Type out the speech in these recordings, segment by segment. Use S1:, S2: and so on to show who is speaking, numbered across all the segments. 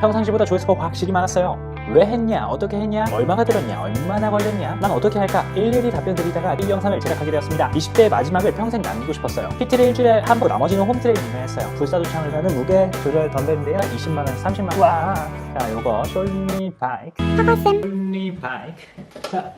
S1: 평상시보다 조회수가 확실히 많았어요. 왜 했냐? 어떻게 했냐? 얼마가 들었냐? 얼마나 걸렸냐? 난 어떻게 할까? 일일이 답변 드리다가 이 영상을 제작하게 되었습니다. 20대의 마지막을 평생 남기고 싶었어요. PT를 일주일에 한 번, 나머지는 홈트레이닝을 했어요. 불사조창을 가는 무게 조절 덤벨인데요. 20만원, 30만원. 와! 자, 요거 숄니 바이크. 숄니 바이크. 자.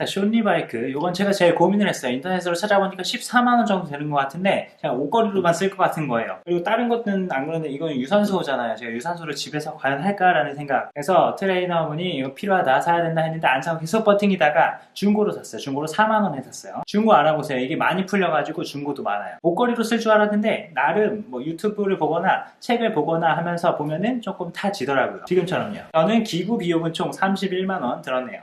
S1: 자, 쇼니 바이크. 요건 제가 제일 고민을 했어요. 인터넷으로 찾아보니까 14만원 정도 되는 것 같은데, 제가 옷걸이로만 쓸 것 같은 거예요. 그리고 다른 것은 안 그런데 이건 유산소잖아요. 제가 유산소를 집에서 과연 할까라는 생각. 그래서 트레이너분이 이거 필요하다, 사야 된다 했는데 안 사고 계속 버팅이다가 중고로 샀어요. 중고로 4만원에 샀어요. 중고 알아보세요. 이게 많이 풀려가지고 중고도 많아요. 옷걸이로 쓸 줄 알았는데, 나름 뭐 유튜브를 보거나 책을 보거나 하면서 보면은 조금 타지더라고요. 지금처럼요. 저는 기구 비용은 총 31만원 들었네요.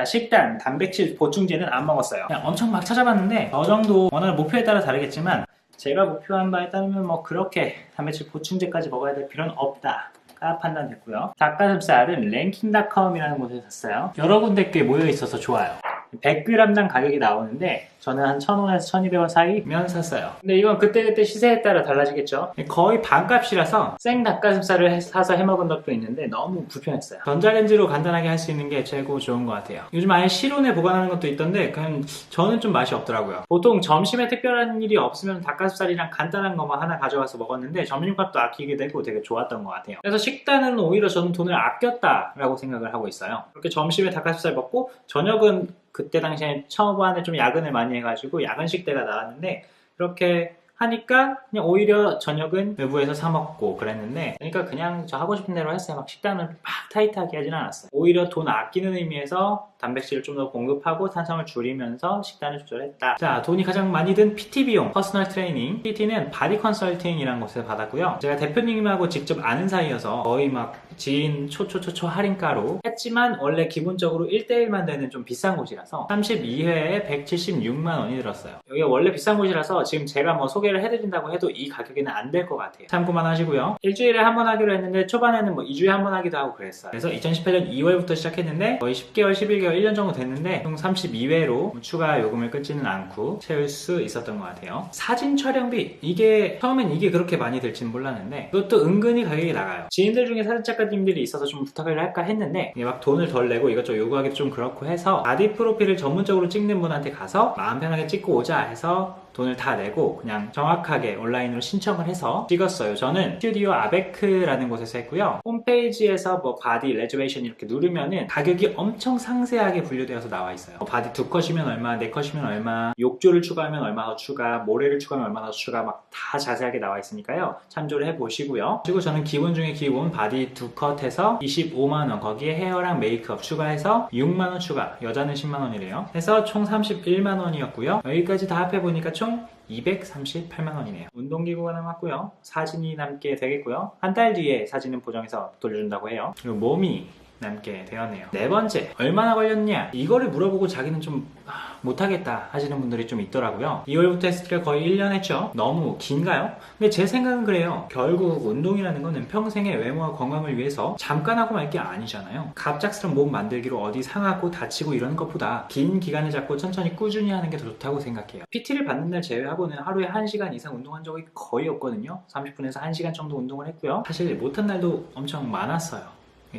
S1: 자, 식단, 단백질 보충제는 안 먹었어요. 그냥 엄청 막 찾아봤는데 저 정도 원하는 목표에 따라 다르겠지만 제가 목표한 바에 따르면 뭐 그렇게 단백질 보충제까지 먹어야 될 필요는 없다. 가 판단됐고요. 닭가슴살은 랭킹닷컴이라는 곳에 샀어요. 여러 군데 꽤 모여 있어서 좋아요. 100g당 가격이 나오는데 저는 한 1000원에서 1200원 사이면 샀어요. 근데 이건 그때그때 시세에 따라 달라지겠죠. 거의 반값이라서 생 닭가슴살을 해- 사서 해먹은 적도 있는데 너무 불편했어요. 전자레인지로 간단하게 할 수 있는 게 최고 좋은 것 같아요. 요즘 아예 실온에 보관하는 것도 있던데 그냥 저는 좀 맛이 없더라고요. 보통 점심에 특별한 일이 없으면 닭가슴살이랑 간단한 것만 하나 가져가서 먹었는데 점심값도 아끼게 되고 되게 좋았던 것 같아요. 그래서 식단은 오히려 저는 돈을 아꼈다라고 생각을 하고 있어요. 그렇게 점심에 닭가슴살 먹고 저녁은 그때 당시에 초반에 좀 야근을 많이 해가지고 야근식 때가 나왔는데 그렇게 하니까 그냥 오히려 저녁은 외부에서 사 먹고 그랬는데 그러니까 그냥 저 하고 싶은 대로 했어요. 막 식단을 막 타이트하게 하진 않았어요. 오히려 돈 아끼는 의미에서 단백질을 좀 더 공급하고 탄수화물 줄이면서 식단을 조절했다. 자, 돈이 가장 많이 든 PT 비용, 퍼스널 트레이닝. PT는 바디 컨설팅이라는 곳에서 받았고요. 제가 대표님하고 직접 아는 사이여서 거의 막 지인 초초초초 할인가로 했지만 원래 기본적으로 1대1만 되는 좀 비싼 곳이라서 32회에 176만 원이 들었어요. 여기가 원래 비싼 곳이라서 지금 제가 뭐 소개 를 해드린다고 해도 이 가격에는 안 될 것 같아요. 참고만 하시고요. 일주일에 한 번 하기로 했는데 초반에는 뭐 2주에 한 번 하기도 하고 그랬어요. 그래서 2018년 2월부터 시작했는데 거의 10개월, 11개월, 1년 정도 됐는데 총 32회로 추가 요금을 끊지는 않고 채울 수 있었던 것 같아요. 사진 촬영비 이게 처음엔 이게 그렇게 많이 들지는 몰랐는데 그것도 은근히 가격이 나가요. 지인들 중에 사진 작가님들이 있어서 좀 부탁을 할까 했는데 막 돈을 덜 내고 이것저것 요구하기도 좀 그렇고 해서 바디 프로필을 전문적으로 찍는 분한테 가서 마음 편하게 찍고 오자 해서 돈을 다 내고 그냥 정확하게 온라인으로 신청을 해서 찍었어요. 저는 스튜디오 아베크라는 곳에서 했고요. 홈페이지에서 뭐 바디 레저베이션 이렇게 누르면은 가격이 엄청 상세하게 분류되어서 나와 있어요. 뭐 바디 두 컷이면 얼마, 네 컷이면 얼마, 욕조를 추가하면 얼마 더 추가, 모래를 추가하면 얼마 더 추가 막 다 자세하게 나와 있으니까요. 참조를 해 보시고요. 그리고 저는 기본 중에 기본 바디 두 컷해서 25만 원 거기에 헤어랑 메이크업 추가해서 6만 원 추가. 여자는 10만 원이래요. 해서 총 31만 원이었고요. 여기까지 다 합해 보니까 총 238만 원이네요. 운동기구가 남았고요. 사진이 남게 되겠고요. 한 달 뒤에 사진은 보정해서 돌려준다고 해요. 그리고 몸이 남게 되었네요. 네 번째, 얼마나 걸렸냐? 이거를 물어보고 자기는 좀 아, 못하겠다 하시는 분들이 좀 있더라고요. 2월부터 했으니까 거의 1년 했죠. 너무 긴가요? 근데 제 생각은 그래요. 결국 운동이라는 거는 평생의 외모와 건강을 위해서 잠깐 하고 말 게 아니잖아요. 갑작스런 몸 만들기로 어디 상하고 다치고 이러는 것보다 긴 기간을 잡고 천천히 꾸준히 하는 게 더 좋다고 생각해요. PT를 받는 날 제외하고는 하루에 1시간 이상 운동한 적이 거의 없거든요. 30분에서 1시간 정도 운동을 했고요. 사실 못한 날도 엄청 많았어요.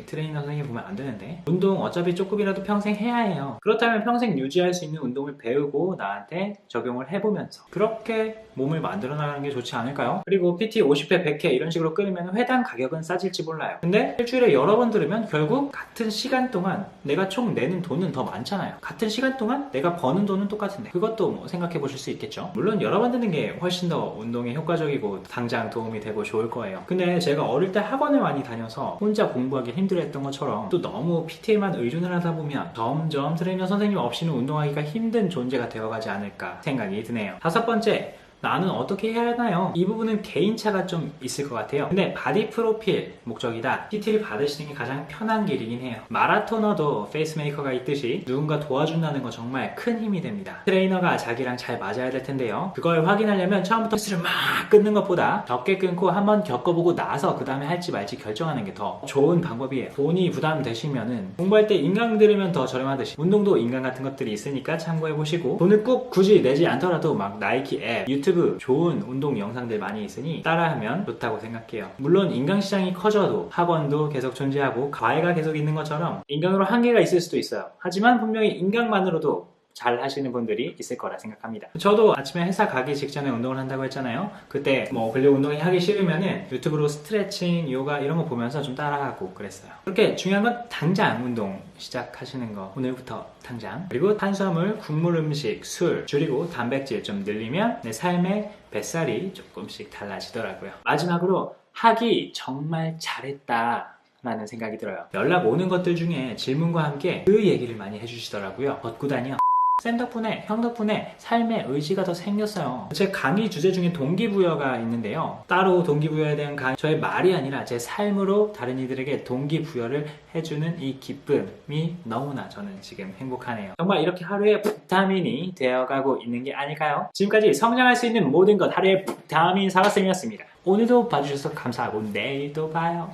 S1: 트레이너 선생님 보면 안 되는데. 운동 어차피 조금이라도 평생 해야 해요. 그렇다면 평생 유지할 수 있는 운동을 배우고 나한테 적용을 해보면서 그렇게 몸을 만들어 나가는 게 좋지 않을까요? 그리고 PT 50회 100회 이런 식으로 끊으면 회당 가격은 싸질지 몰라요. 근데 일주일에 여러 번 들으면 결국 같은 시간 동안 내가 총 내는 돈은 더 많잖아요. 같은 시간 동안 내가 버는 돈은 똑같은데. 그것도 뭐 생각해 보실 수 있겠죠? 물론 여러 번 듣는 게 훨씬 더 운동에 효과적이고 당장 도움이 되고 좋을 거예요. 근데 제가 어릴 때 학원을 많이 다녀서 혼자 공부하기 힘 들었던 것처럼 또 너무 PT에만 의존을 하다 보면 점점 트레이너 선생님 없이는 운동하기가 힘든 존재가 되어가지 않을까 생각이 드네요. 다섯 번째, 나는 어떻게 해야 하나요? 이 부분은 개인차가 좀 있을 것 같아요. 근데 바디 프로필 목적이다. PT를 받으시는 게 가장 편한 길이긴 해요. 마라토너도 페이스메이커가 있듯이 누군가 도와준다는 건 정말 큰 힘이 됩니다. 트레이너가 자기랑 잘 맞아야 될 텐데요. 그걸 확인하려면 처음부터 스를 막 끊는 것보다 적게 끊고 한번 겪어보고 나서 그 다음에 할지 말지 결정하는 게 더 좋은 방법이에요. 돈이 부담되시면은 공부할 때 인강 들으면 더 저렴하듯이 운동도 인강 같은 것들이 있으니까 참고해 보시고 돈을 꼭 굳이 내지 않더라도 막 나이키 앱, 유튜브 유튜브 좋은 운동 영상들 많이 있으니 따라하면 좋다고 생각해요. 물론 인강시장이 커져도 학원도 계속 존재하고 과외가 계속 있는 것처럼 인강으로 한계가 있을 수도 있어요. 하지만 분명히 인강만으로도 잘 하시는 분들이 있을 거라 생각합니다. 저도 아침에 회사 가기 직전에 운동을 한다고 했잖아요. 그때 뭐 근력 운동이 하기 싫으면은 유튜브로 스트레칭, 요가 이런 거 보면서 좀 따라하고 그랬어요. 그렇게 중요한 건 당장 운동 시작하시는 거. 오늘부터 당장. 그리고 탄수화물, 국물 음식, 술, 줄이고 단백질 좀 늘리면 내 삶의 뱃살이 조금씩 달라지더라고요. 마지막으로 하기 정말 잘했다. 라는 생각이 들어요. 연락 오는 것들 중에 질문과 함께 그 얘기를 많이 해주시더라고요. 걷고 다녀. 쌤 덕분에, 형 덕분에 삶의 의지가 더 생겼어요. 제 강의 주제 중에 동기부여가 있는데요. 따로 동기부여에 대한 강의, 저의 말이 아니라 제 삶으로 다른 이들에게 동기부여를 해주는 이 기쁨이 너무나 저는 지금 행복하네요. 정말 이렇게 하루에 비타민이 되어가고 있는 게 아닐까요? 지금까지 성장할 수 있는 모든 것 하루에 비타민 사과쌤이었습니다. 오늘도 봐주셔서 감사하고 내일도 봐요.